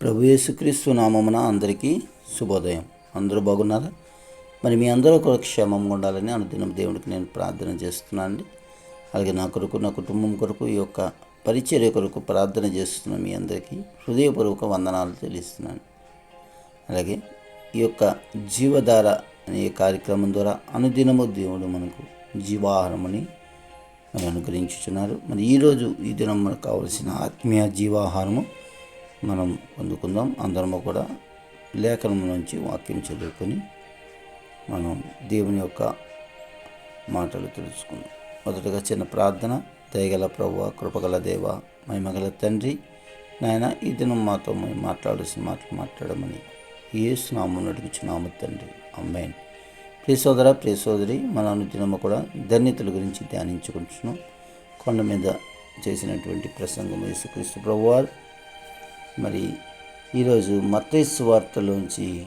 ప్రభు యేసుక్రీస్తు నామమున అందరికీ శుభోదయం. అందరూ బాగున్నారా? మరి మీ అందరూ ఒక క్షేమంగా ఉండాలని అనుదినం దేవుడికి నేను ప్రార్థన చేస్తున్నాను అండి అలాగే నా కొరకు నా కుటుంబం కొరకు ఈ యొక్క పరిచర్య కొరకు ప్రార్థన చేస్తున్న మీ అందరికీ హృదయపూర్వక వందనాలు తెలియస్తున్నాను అలాగే ఈ యొక్క జీవధార అనే కార్యక్రమం ద్వారా అనుదినము దేవుడు మనకు జీవాహారమని మరి అనుగ్రహించుచున్నారు. మరి ఈరోజు ఈ దినం మనకు కావలసిన ఆత్మీయ జీవాహారము మనం అందుకుందాం అందరము కూడా లేఖనం నుంచి వాక్యం చదువుకొని మనం దేవుని యొక్క మాటలు తెలుసుకుందాం. మొదటగా చిన్న ప్రార్థన. దయగల ప్రభు కృపగల దేవ మహిమగల తండ్రి నాయన ఈ దినం మాతో మేము మాట్లాడాల్సిన మాటలు మాట్లాడమని ఏసు నామం నడుగుచున్నాము తండ్రి. అమ్మాయిని ప్రియ సోదర ప్రియ సోదరి మన అనుదినము కూడా ధన్యతల గురించి ధ్యానించుకుంటున్నాం. కొండ మీద చేసినటువంటి ప్రసంగం యేసుక్రీస్తు ప్రభువారు. మరి ఈరోజు మత్తైసు వార్తలోంచి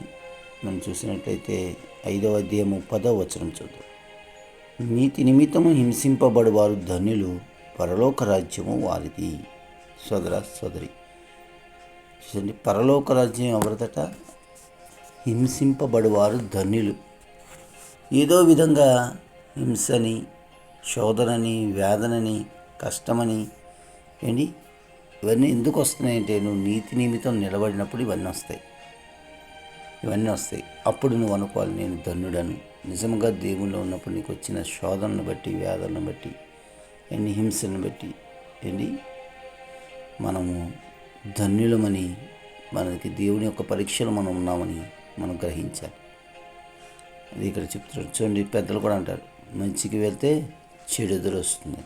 మనం చూసినట్లయితే ఐదవ అధ్యాయము పదవ వచనం చూద్దాం. నీతి నిమిత్తము హింసింపబడువారు ధన్యులు పరలోక రాజ్యము వారిది. సోదర సోదరి. చూడండి పరలోక రాజ్యం ఎవరిదట? హింసింపబడువారు ధన్యులు. ఏదో విధంగా హింసని శోధనని వేదనని కష్టమని ఏంటి? ఇవన్నీ ఎందుకు వస్తున్నాయంటే నువ్వు నీతి నియమితం నిలబడినప్పుడు ఇవన్నీ వస్తాయి. ఇవన్నీ వస్తాయి. అప్పుడు నువ్వు అనుకోవాలి నేను ధన్యుడను నిజంగా దేవుళ్ళు ఉన్నప్పుడు నీకు వచ్చిన శోధనను బట్టి వ్యాధులను బట్టి ఎన్ని హింసలను బట్టి ఏంటి? మనము ధన్యులమని మనకి దేవుని యొక్క పరీక్షలు మనం ఉన్నామని మనం గ్రహించాలి. అది ఇక్కడ చెప్తున్నారు చూడండి పెద్దలు కూడా అంటారు మంచికి వెళ్తే చెడు ఎదురు వస్తుంది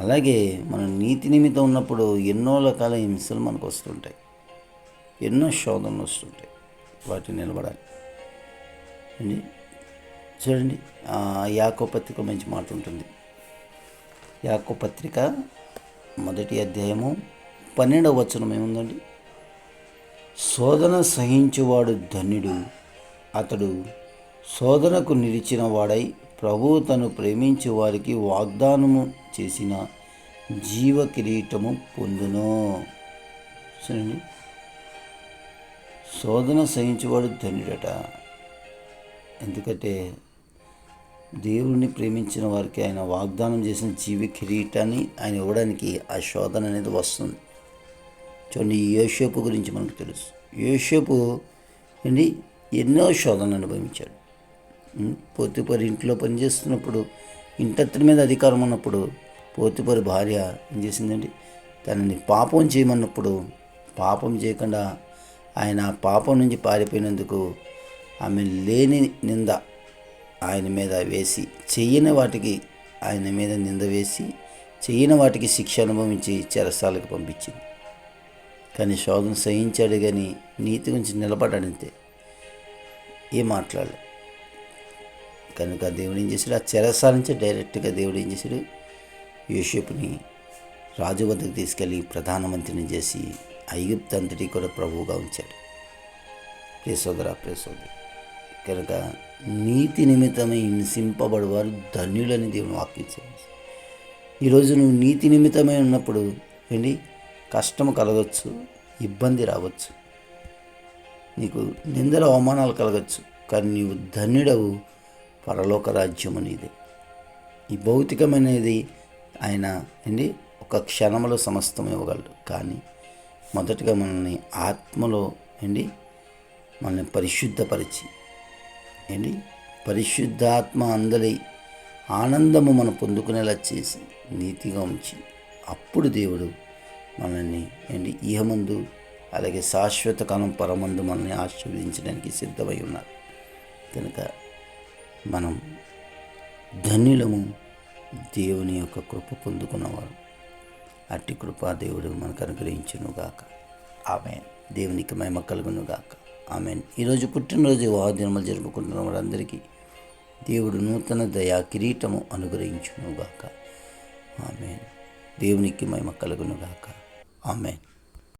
అలాగే మనం నీతి నిమిత్తం ఉన్నప్పుడు ఎన్నో రకాల హింసలు మనకు వస్తుంటాయి. ఎన్నో శోధనలు వస్తుంటాయి. వాటిని నిలబడాలి. అండి? చూడండి. యాకో పత్రిక మంచి మాట ఉంటుంది. యాకో పత్రిక మొదటి అధ్యాయము పన్నెండవ వచనం ఏముందండి? శోధన సహించువాడు ధన్యుడు అతడు శోధనకు నిలిచిన వాడై ప్రభువు తను ప్రేమించే వారికి వాగ్దానము చేసిన జీవ కిరీటము పొందును. చూడండి శోధన సహించేవాడు ధన్యుడట ఎందుకంటే దేవుడిని ప్రేమించిన వారికి ఆయన వాగ్దానం చేసిన జీవి కిరీటాన్ని ఆయన ఇవ్వడానికి ఆ శోధన అనేది వస్తుంది. చూడండి ఈ యోషేపు గురించి మనకు తెలుసు. యోషేపు అండి ఎన్నో శోధనలు అనుభవించాడు. పొత్తిపరి ఇంట్లో పనిచేస్తున్నప్పుడు ఇంటత్రి మీద అధికారం ఉన్నప్పుడు పోతిపరి భార్య ఏం చేసిందండి? తనని పాపం చేయమన్నప్పుడు పాపం చేయకుండా ఆయన ఆ పాపం నుంచి పారిపోయినందుకు ఆమె లేని నింద ఆయన మీద వేసి చెయ్యని వాటికి ఆయన మీద నింద వేసి చెయ్యని వాటికి శిక్ష అనుభవించి చెరసాలకు పంపించింది. కానీ శోధన సహించాడు కానీ నీతి గురించి నిలబడాడంతే ఏం మాట్లాడలేదు కనుక దేవుడు ఏం చేశాడు? ఆ చెరసాల నుంచి డైరెక్ట్గా దేవుడు ఏం చేశాడు? యూషపుని రాజు వద్దకు తీసుకెళ్ళి ప్రధానమంత్రిని చేసి ఐగుప్తు అంతటి కూడా ప్రభువుగా ఉంచాడు. ప్రేసోదర ప్రేసోదరి కనుక నీతి నిమిత్తమై హింసింపబడేవారు ధన్యులని దేవుని వాక్యించాడు ఈరోజు నువ్వు నీతి నిమిత్తమై ఉన్నప్పుడు ఏంటి? కష్టం కలగచ్చు ఇబ్బంది రావచ్చు. నీకు నిందల అవమానాలు కలగచ్చు. కానీ నీవు ధన్యుడవు పరలోక రాజ్యం అనేది. ఈ భౌతికమనేది ఆయన ఏంటి ఒక క్షణంలో సమస్తం ఇవ్వగలడు. కానీ మొదటగా మనల్ని ఆత్మలో అండి మనల్ని పరిశుద్ధపరిచి ఏంటి పరిశుద్ధాత్మ అందలి ఆనందము మనం పొందుకునేలా చేసి నీతిగా ఉంచి అప్పుడు దేవుడు మనల్ని ఏంటి ఇహమందు అలాగే శాశ్వత కాలం పరమందు మనల్ని ఆశీర్వదించడానికి సిద్ధమై ఉన్నారు. కనుక మనం ధన్యులము. దేవుని యొక్క కృప పొందుకున్నవారు. అట్టి కృప దేవుడు మనకు అనుగ్రహించును గాక ఆమె దేవునికి మహిమ కలుగునుగాక. ఆమె ఈరోజు పుట్టినరోజు వాహదినములు జరుపుకుంటున్న వారందరికీ దేవుడు నూతన దయా కిరీటము అనుగ్రహించును గాక ఆమె దేవునికి మహిమ కలుగునుగాక. ఆమెన్.